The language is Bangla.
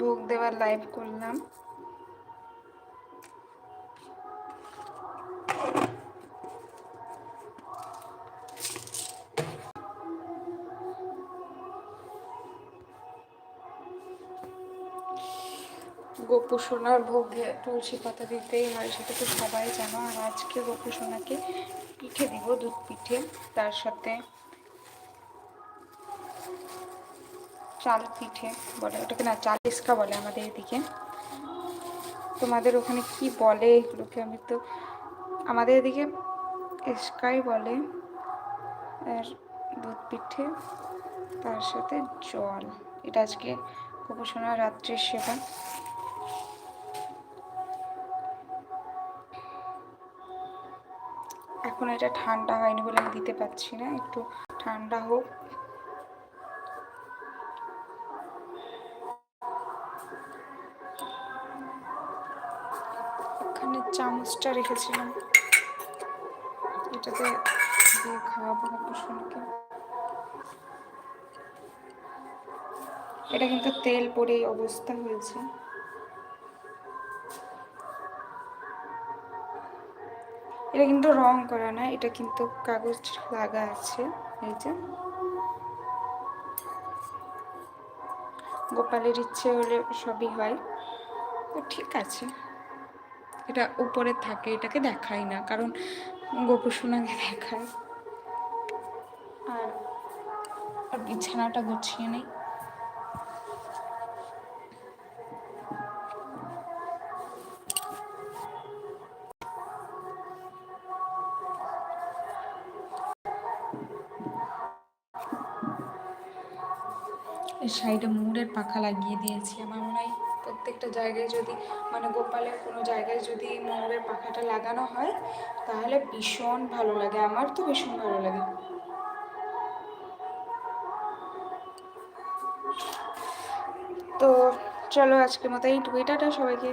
ভোগ দেওয়ার লাইভ করলাম। গোপু সোনার ভোগে তুলসী পাতা দিতেই হয়, সেটা তো সবাই জানো। আর আজকে গোপু সোনাকে পিঠে দিব দুধ পিঠে, তার সাথে চাল পিঠে বলে, ওটাকে না চাল ইস্কা বলে আমাদের এদিকে। তোমাদের ওখানে কি বলে এগুলোকে আমি তো, আমাদের এদিকে ইস্কাই বলে আর দুধ পিঠে, তার সাথে জল। এটা আজকে গোপসোনা রাত্রির সেবা। এখন এটা ঠান্ডা হয়নি বলে আমি দিতে পারছি না, একটু ঠান্ডা হোক। ওখানে চামচটা রেখেছিলাম। এটাতে দিয়ে খাওয়াবো কুসুমকে। এটা কিন্তু তেল পরে অবস্থা হয়েছে। এটা কিন্তু রং করা না, এটা কিন্তু কাগজ লাগা আছে, এই যে। গোপালের ইচ্ছে হলে সবই হয়। তো ঠিক আছে। এটা উপরে থাকে, এটাকে দেখাই না, কারণ গোপসোনাকে দেখায়। আর আর বিছানাটা গুছিয়ে নেই। এই সাইডে মুড়ের পাখা লাগিয়ে দিয়েছি। আমার মনে হয় প্রত্যেকটা জায়গায় যদি মানে গোপালের কোনো জায়গায় যদি ময়ূরের পাখাটা লাগানো হয়, তাহলে ভীষণ ভালো লাগে। আমার তো ভীষণ ভালো লাগে। তো চলো আজকের মতো এই টুইটারটা সবাইকে।